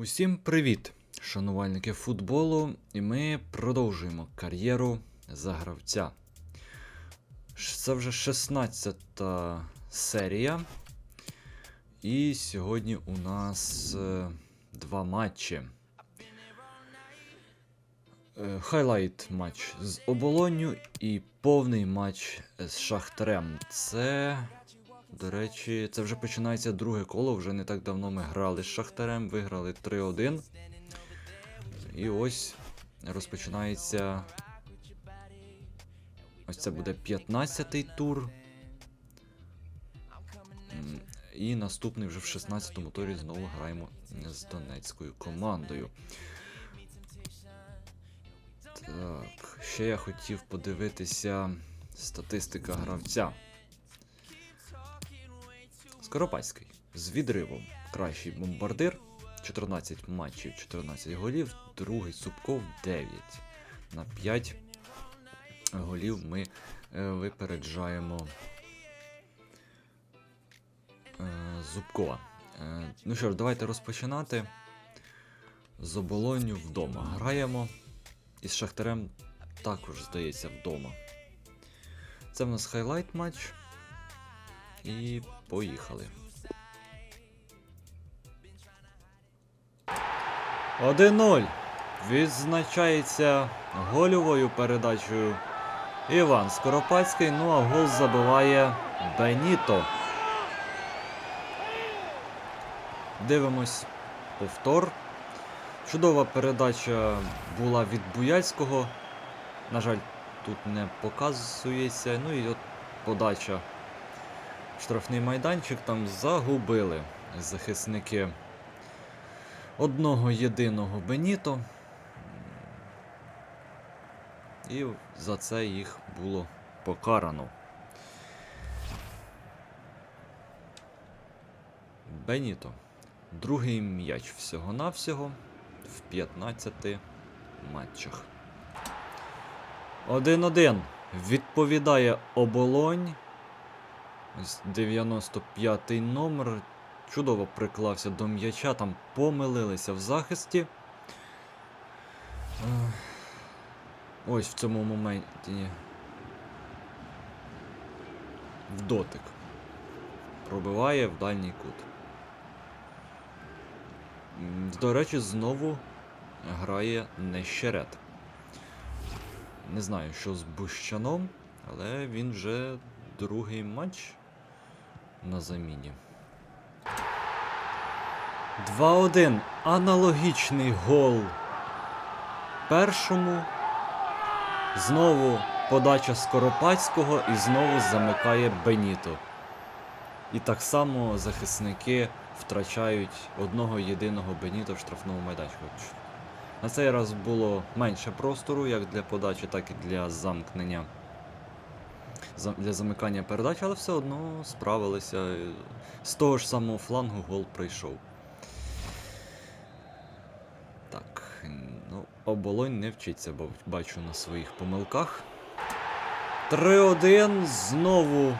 Усім привіт, шанувальники футболу, і ми продовжуємо кар'єру за гравця. Це вже 16 серія. І сьогодні у нас е, два матчі. Е, Хайлайт матч з оболонню і повний матч з Шахтарем. Це до речі, це вже починається друге коло. Вже не так давно ми грали з Шахтарем, виграли 3-1. І ось розпочинається. Ось це буде 15-й тур. І наступний вже в 16-му турі знову граємо з донецькою командою. Так, ще я хотів подивитися статистика гравця. Скоропадський з відривом. Кращий бомбардир. 14 матчів, 14 голів. Другий Супков 9. На 5 голів ми е, випереджаємо е, Зубкова. Е, ну що ж, давайте розпочинати. З оболонню вдома. Граємо. І з Шахтарем також, здається, вдома. Це в нас хайлайт матч. І поїхали. 1-0. Відзначається гольовою передачею Іван Скоропадський. Ну а гол забиває Беніто. Дивимось повтор. Чудова передача була від Буяльського. На жаль, тут не показується. Ну і от подача штрафний майданчик там загубили захисники одного єдиного Беніто. І за це їх було покарано. Беніто. Другий м'яч всього-навсього в 15 матчах. 1-1. Відповідає оболонь. Ось 95-й номер. Чудово приклався до м'яча, там помилилися в захисті. Ось в цьому моменті. В дотик. Пробиває в дальній кут. До речі, знову грає Нещерет. Не знаю, що з Бущаном, але він вже другий матч на заміні. 2-1. Аналогічний гол першому. Знову подача Скоропадського і знову замикає Беніто. І так само захисники втрачають одного єдиного Беніто в штрафному майданчику. На цей раз було менше простору, як для подачі, так і для замкнення. Для замикання передач, але все одно справилися. З того ж самого флангу гол прийшов. Так, ну, оболонь не вчиться, бо бачу на своїх помилках. 3-1. Знову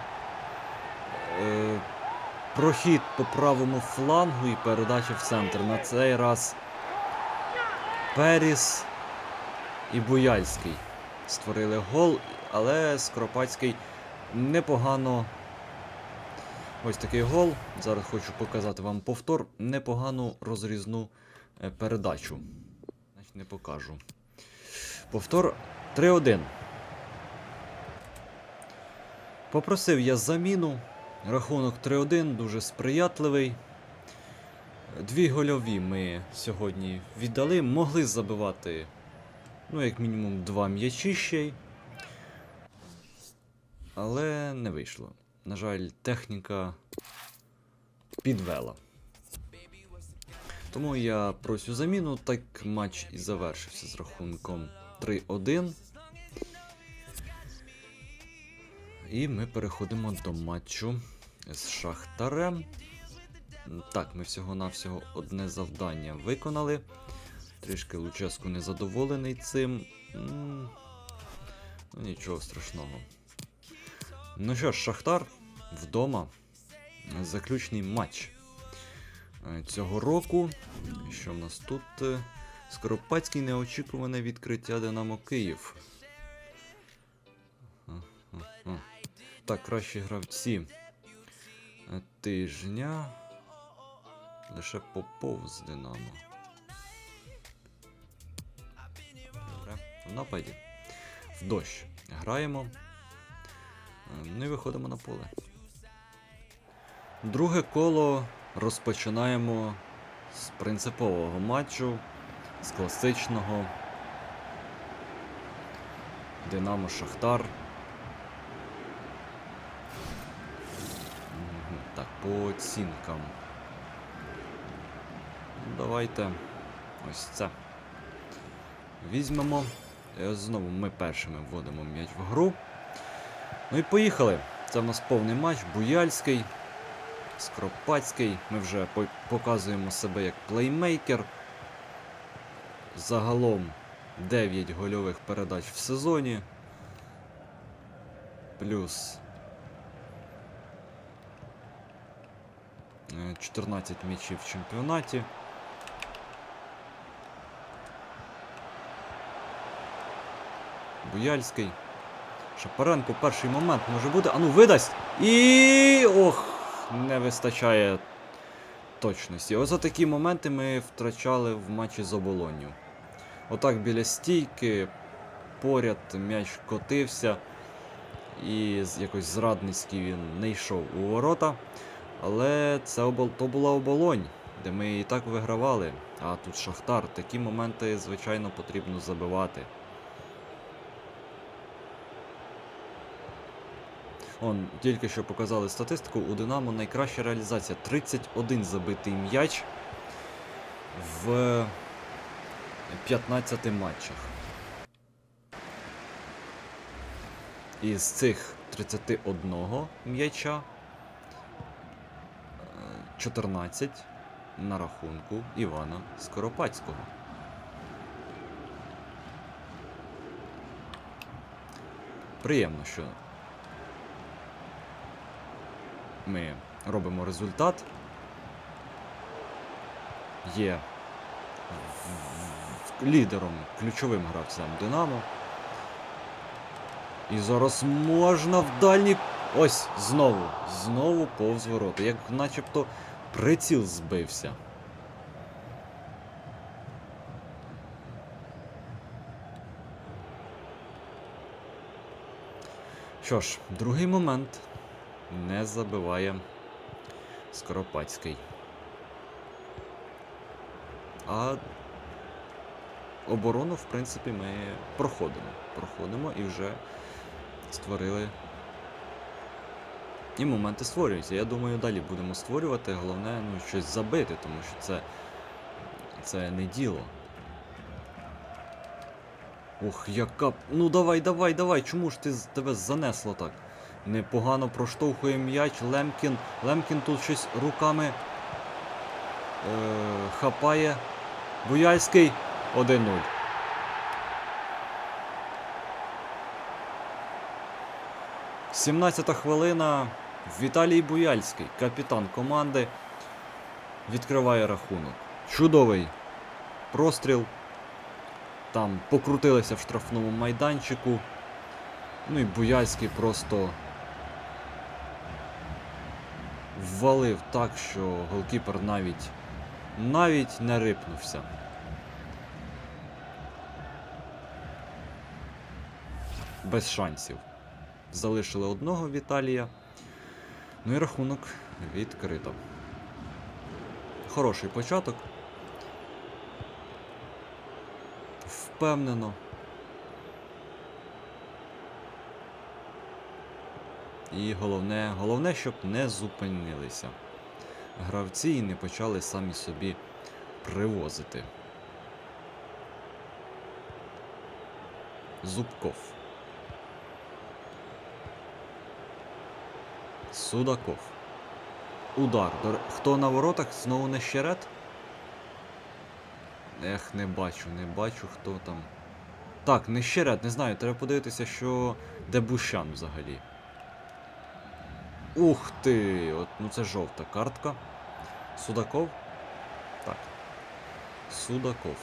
е, прохід по правому флангу і передача в центр. На цей раз Періс і Буяльський створили гол, але Скоропадський непогано. Ось такий гол. Зараз хочу показати вам повтор. Непогану розрізну е, передачу. Значить, не покажу. Повтор 3-1. Попросив я заміну. Рахунок 3-1, дуже сприятливий. Дві гольові ми сьогодні віддали. Могли забивати, ну, як мінімум, два м'ячі ще й. Але не вийшло. На жаль, техніка підвела. Тому я просю заміну, так матч і завершився з рахунком 3-1. І ми переходимо до матчу з Шахтарем. Так, ми всього-навсього одне завдання виконали. Трішки Луческу незадоволений цим. Ну, нічого страшного. Ну що ж, Шахтар вдома. Заключний матч е, цього року. Що в нас тут? Е, Скоропадський неочікуване відкриття Динамо Київ. Так, кращі гравці. Е, Тижня. Лише Попов з Динамо. Добре. В нападі. В дощ. Граємо. Е, Ну виходимо на поле. Друге коло розпочинаємо з принципового матчу, з класичного. Динамо Шахтар. Так, по оцінкам. Ну, Давайте ось це. Візьмемо. Е, Знову ми першими вводимо м'яч в гру. Ну і поїхали. Це в нас повний матч. Буяльський, Скропацький. Ми вже по- показуємо себе як плеймейкер. Загалом 9 гольових передач в сезоні. Плюс е, 14 м'ячів в чемпіонаті. Буяльський. Шапаренко перший момент може бути. Ану, видасть! І. Ох! Не вистачає точності. Ось такі моменти ми втрачали в матчі з оболонню. Отак біля стійки, поряд м'яч котився. І якось зрадницький він не йшов у ворота. Але це обол... то була оболонь, де ми і так вигравали. А тут Шахтар. Такі моменти, звичайно, потрібно забивати. Он, тільки що показали статистику, у Динамо найкраща реалізація 31 забитий м'яч в 15 матчах. Із цих 31 м'яча е, 14 на рахунку Івана Скоропадського. Приємно, що ми робимо результат. Є лідером, ключовим гравцем Динамо. І зараз можна в дальній. Ось, знову, знову повз ворота. Як начебто приціл збився. Що ж, другий момент не забиває Скоропадський. А оборону, в принципі, ми проходимо. Проходимо і вже створили. І моменти створюються. Я думаю, далі будемо створювати. Головне, ну, щось забити, тому що це, це не діло. Ох, яка. Ну давай, давай, давай. Чому ж ти тебе занесло так? Непогано проштовхує м'яч. Лемкін. Лемкін тут щось руками е, хапає. Буяльський 1-0. Сімнадцята хвилина. Віталій Буяльський, капітан команди, відкриває рахунок. Чудовий простріл. Там покрутилися в штрафному майданчику. Ну і Буяльський просто ввалив так, що голкіпер навіть навіть не рипнувся. Без шансів. Залишили одного Віталія. Ну і рахунок відкрито. Хороший початок. Впевнено. І головне, головне, щоб не зупинилися. Гравці і не почали самі собі привозити. Зубков. Судаков. Удар. Хто на воротах? Знову не щерет? Ех, не бачу, не бачу, хто там. Так, не щерет, не знаю, треба подивитися, що. Де Бущан взагалі. Ух ти! От, ну це жовта картка. Судаков? Так. Судаков.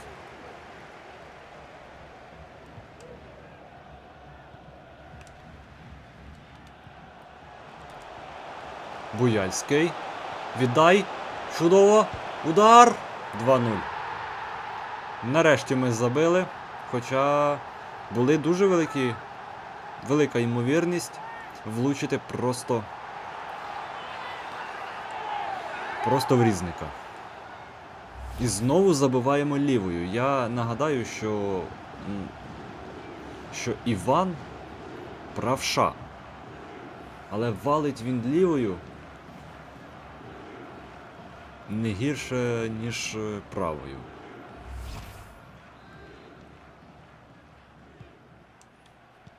Буяльський. Віддай. Чудово. Удар. 2-0. Нарешті ми забили. Хоча були дуже великі. Велика ймовірність влучити просто. Просто в різника. І знову забиваємо лівою. Я нагадаю, що. що Іван правша. Але валить він лівою не гірше, ніж е, правою.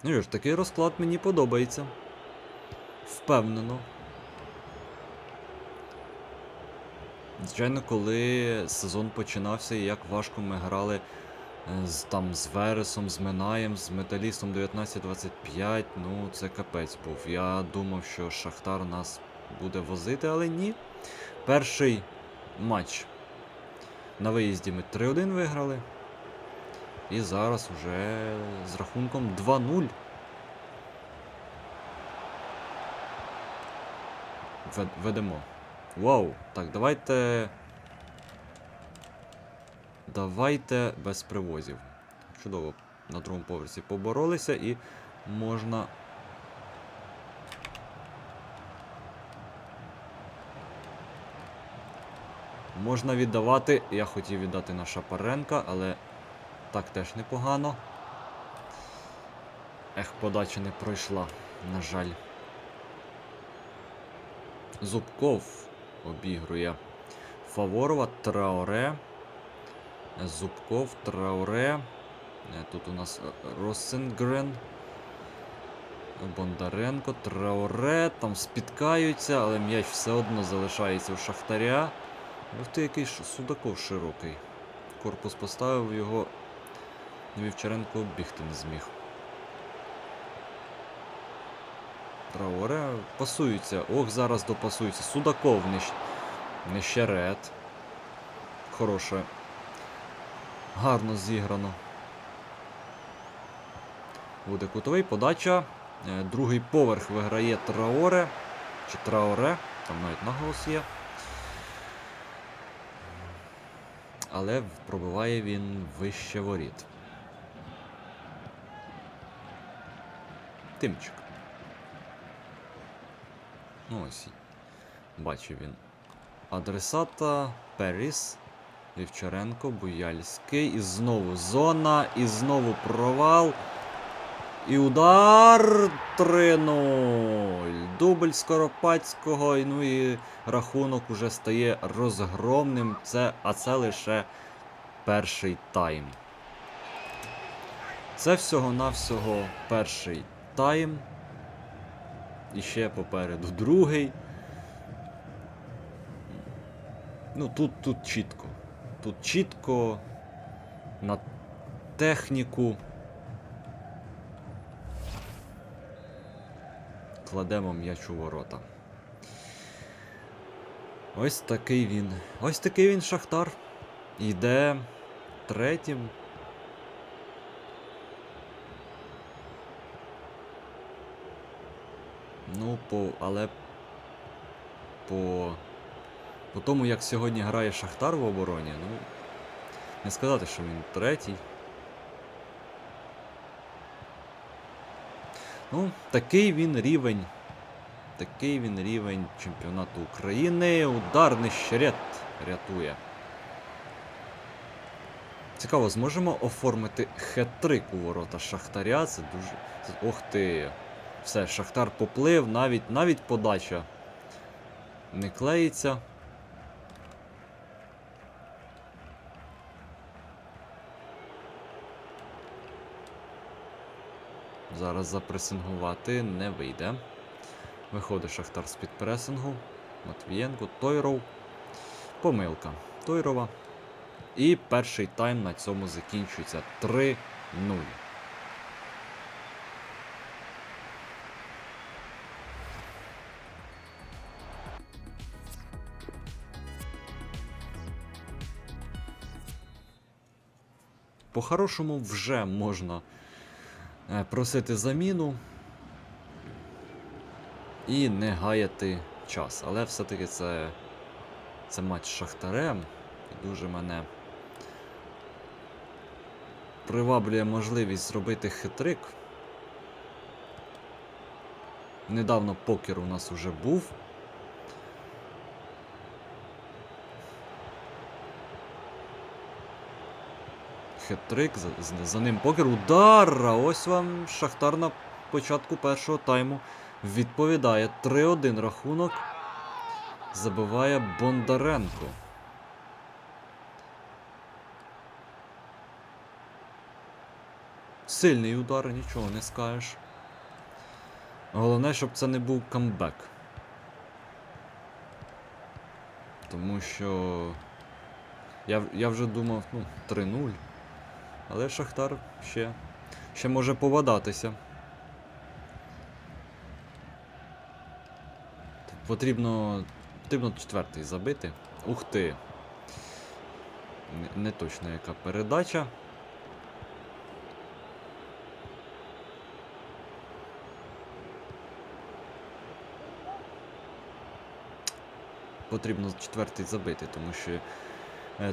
Ну ж, такий розклад мені подобається. Впевнено. Звичайно, коли сезон починався і як важко ми грали е, з, там, з Вересом, з Минаєм, з Металістом 19-25, ну це капець був. Я думав, що Шахтар нас буде возити, але ні. Перший матч на виїзді ми 3-1 виграли. І зараз вже з рахунком 2-0. Ведемо. Вау! Так, давайте. Давайте без привозів. Чудово. На другому поверсі поборолися і можна. Можна віддавати. Я хотів віддати на Шапаренка, але так теж непогано. Ех, подача не пройшла, на жаль. Зубков обігрує Фаворова, Трауре. Зубков, Трауре. Е, Тут у нас е, Росенгрен. Бондаренко, Трауре. Там спіткаються, але м'яч все одно залишається у Шахтаря. Ух ти, який Судаков широкий. Корпус поставив його. Вівчаренко бігти не зміг. Трауре пасуються. Ох, зараз допасуються. Судаков не, щ- Хороше. Гарно зіграно. Буде кутовий подача. Е, Другий поверх виграє Траоре. Чи Траоре. Там навіть наголос є. Але пробиває він вище воріт. Тимчик. Ну ось. Бачив він. Адресата Періс. Вівчаренко, Буяльський. І знову зона. І знову провал. І удар 3-0. Дубль Скоропадського. Ну і рахунок уже стає розгромним. Це, а це лише перший тайм. Це всього-навсього перший тайм. І ще попереду другий. Ну тут, тут чітко. Тут чітко на техніку. Кладемо м'яч у ворота. Ось такий він. Ось такий він Шахтар. Йде третім. Ну, по. але по. По тому, як сьогодні грає Шахтар в обороні, ну. Не сказати, що він третій. Ну, такий він рівень. Такий він рівень чемпіонату України. Ударний щерет рятує. Цікаво, зможемо оформити хет-трик у ворота Шахтаря. Це дуже. Ох ти. Все, Шахтар поплив, навіть, навіть подача не клеїться. Зараз запресингувати не вийде. Виходить Шахтар з-під пресингу. Матвієнко, Тойров. Помилка Тойрова. І перший тайм на цьому закінчується 3-0. По-хорошому вже можна е, просити заміну і не гаяти час. Але все-таки це, це матч з Шахтарем. І дуже мене приваблює можливість зробити хитрик. Недавно покер у нас уже був. Хитрик, за, за- за ним покер. Удар! А ось вам Шахтар на початку першого тайму відповідає. 3-1 рахунок. Забиває Бондаренко. Сильний удар, нічого не скажеш. Головне, щоб це не був камбек. Тому що. Я, я вже думав, ну, 3-0. Але Шахтар ще, ще може повадатися. Потрібно. Потрібно четвертий забити. Ух ти. Не, не точно яка передача. Потрібно четвертий забити, тому що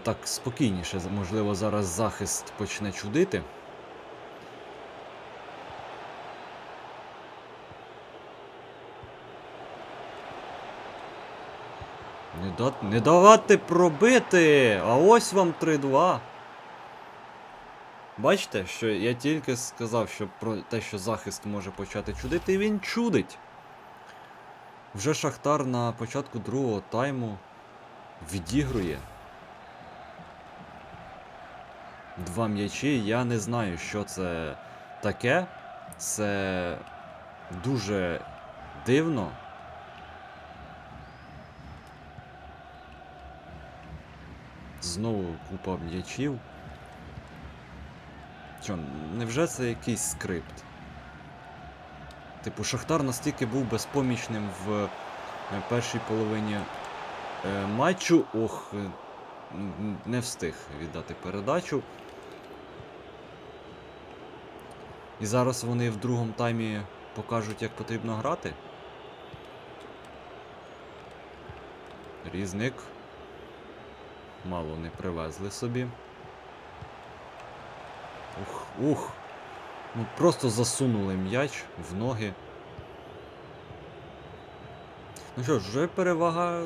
так спокійніше, можливо, зараз захист почне чудити. Не, да... не давати пробити! А ось вам 3-2. Бачите, що я тільки сказав, що про те, що захист може почати чудити, і він чудить. Вже Шахтар на початку другого тайму відігрує. Два м'ячі, я не знаю, що це таке. Це дуже дивно. Знову купа м'ячів. Що, невже це якийсь скрипт? Типу, Шахтар настільки був безпомічним в е, першій половині е, матчу. Ох, не встиг віддати передачу. І зараз вони в другому таймі покажуть, як потрібно грати. Різник. Мало не привезли собі. Ух, ух. Ну просто засунули м'яч в ноги. Ну що ж, вже перевага.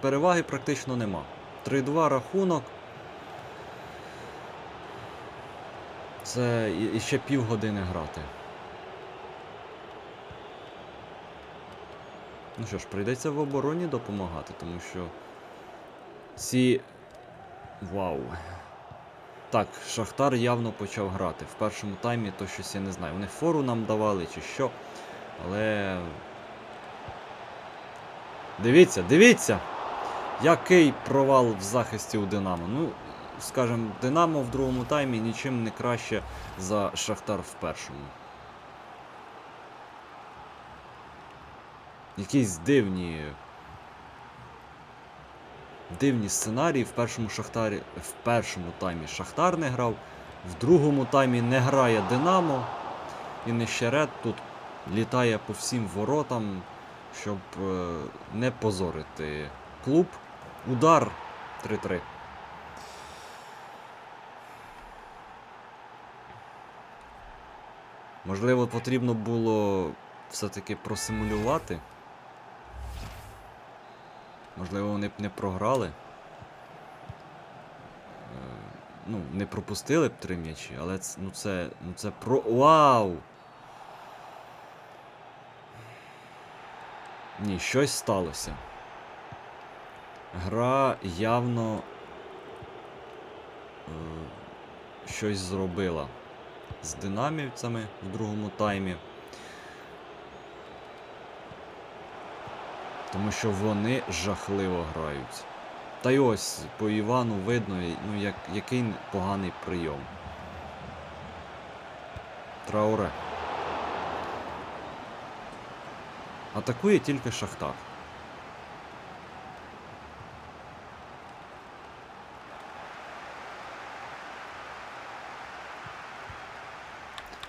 Переваги практично нема. 3-2 рахунок. Це і, ще півгодини грати. Ну що ж, прийдеться в обороні допомагати, тому що ці. Вау. Так, Шахтар явно почав грати. В першому таймі то щось я не знаю. Вони фору нам давали чи що. Але. Дивіться, дивіться! Який провал в захисті у Динамо. Ну, скажімо, Динамо в другому таймі нічим не краще за Шахтар в першому. Якісь дивні. Дивні сценарії. В першому Шахтарі. В першому таймі Шахтар не грав, в другому таймі не грає Динамо. І Нещерет тут літає по всім воротам, щоб е, не позорити клуб. Удар 3-3. Можливо, потрібно було все-таки просимулювати. Можливо, вони б не програли. Е, Ну, не пропустили б три м'ячі, але це, ну це. Ну це про. Вау! Ні, щось сталося. Гра явно е, щось зробила з динамівцями в другому таймі. Тому що вони жахливо грають. Та й ось по Івану видно, ну як, який поганий прийом. Трауре. Атакує тільки Шахтар.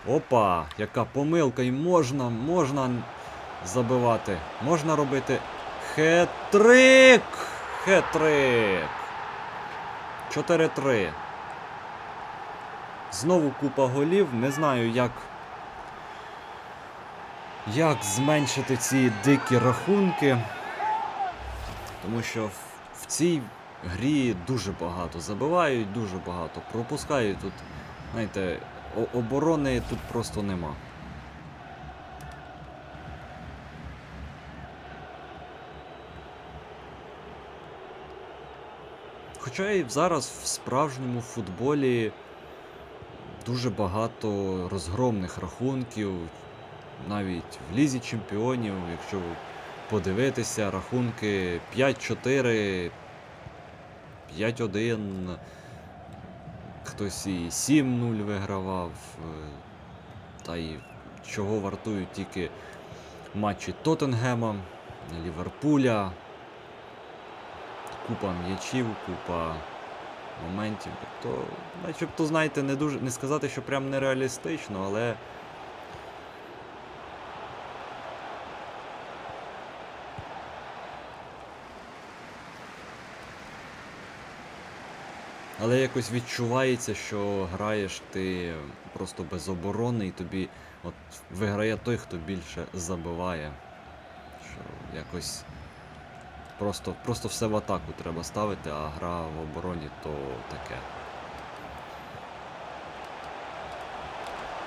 Опа, яка помилка, і можна, можна забивати. Можна робити хет-трик! Хет-трик! 4-3. Знову купа голів. Не знаю, як. Як зменшити ці дикі рахунки. Тому що в, цій грі дуже багато забивають, дуже багато пропускають тут. Знаєте, оборони тут просто нема. Хоча і зараз в справжньому футболі дуже багато розгромних рахунків, навіть в Лізі Чемпіонів, якщо подивитися, рахунки 5-4, 5-1, хтось і 7-0 вигравав. е, Та й чого вартують тільки матчі Тоттенгема, Ліверпуля. Купа м'ячів, купа моментів. Тобто, начебто, знаєте, не дуже. Не сказати, що прям нереалістично, але. Але якось відчувається, що граєш ти просто без оборони, і тобі от виграє той, хто більше забиває. Що якось просто, просто все в атаку треба ставити, а гра в обороні то таке.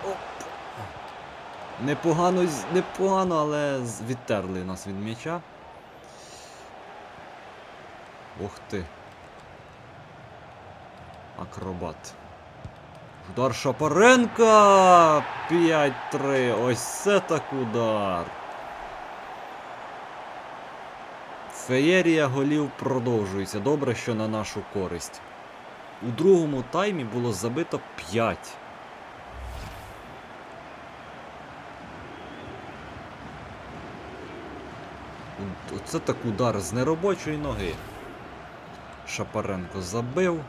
Оп. Непогано, непогано, але відтерли нас від м'яча. Ух ти. Акробат. Удар Шапаренка! 5-3. Ось це так удар. Феєрія голів продовжується. Добре, що на нашу користь. У другому таймі було забито 5. Оце так удар з неробочої ноги. Шапаренко забив.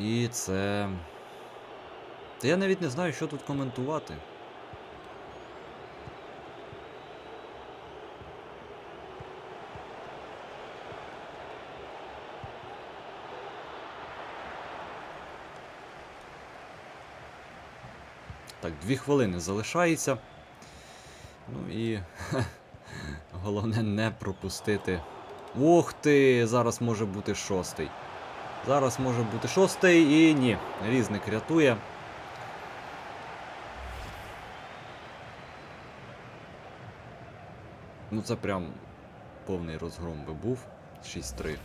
І це. Та я навіть не знаю, що тут коментувати. Так, дві хвилини залишається. Ну і головне не пропустити. Ух ти! Зараз може бути шостий. Зараз може бути шостий і ні. Різник рятує. Ну це прям повний розгром би був. 6-3.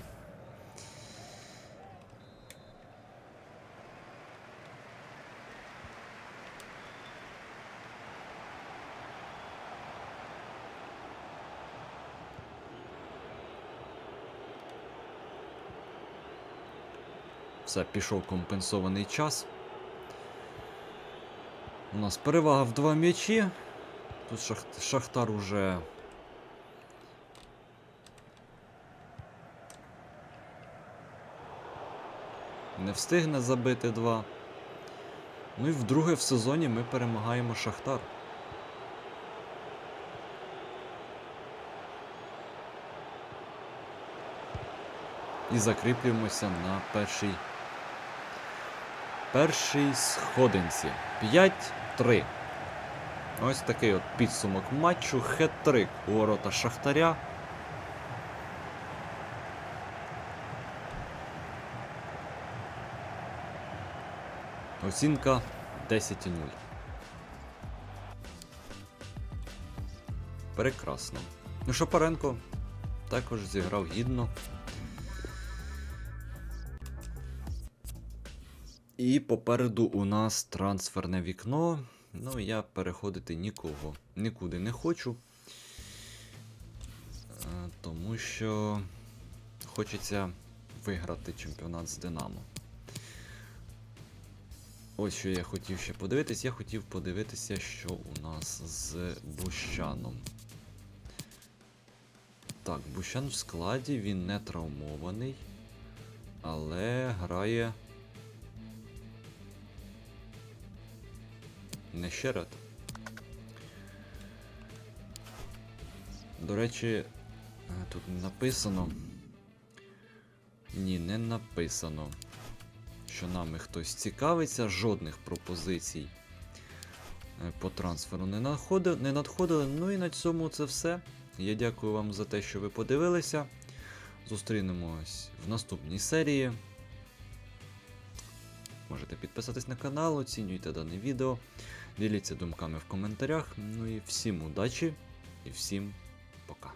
Все, пішов компенсований час. У нас перевага в два м'ячі. Тут шах... Шахтар уже. Не встигне забити два. Ну і вдруге в сезоні ми перемагаємо Шахтар. І закріплюємося на першій. Першій сходинці. 5-3. Ось такий от підсумок матчу. Хет-трик у ворота Шахтаря. Оцінка 10,0. Прекрасно. Ну, Шапаренко також зіграв гідно. І попереду у нас трансферне вікно. Ну, я переходити нікого нікуди не хочу. Е, Тому що хочеться виграти чемпіонат з Динамо. Ось що я хотів ще подивитись. Я хотів подивитися, що у нас з Бущаном. Так, Бущан в складі, він не травмований, але грає. Не Щерет. До речі, е, тут написано. Ні, не написано, що нами хтось цікавиться, жодних пропозицій е, по трансферу не надходили, не надходили. Ну і на цьому це все. Я дякую вам за те, що ви подивилися. Зустрінемось в наступній серії. Можете підписатись на канал, оцінюйте дане відео, діліться думками в коментарях. Ну і всім удачі і всім пока.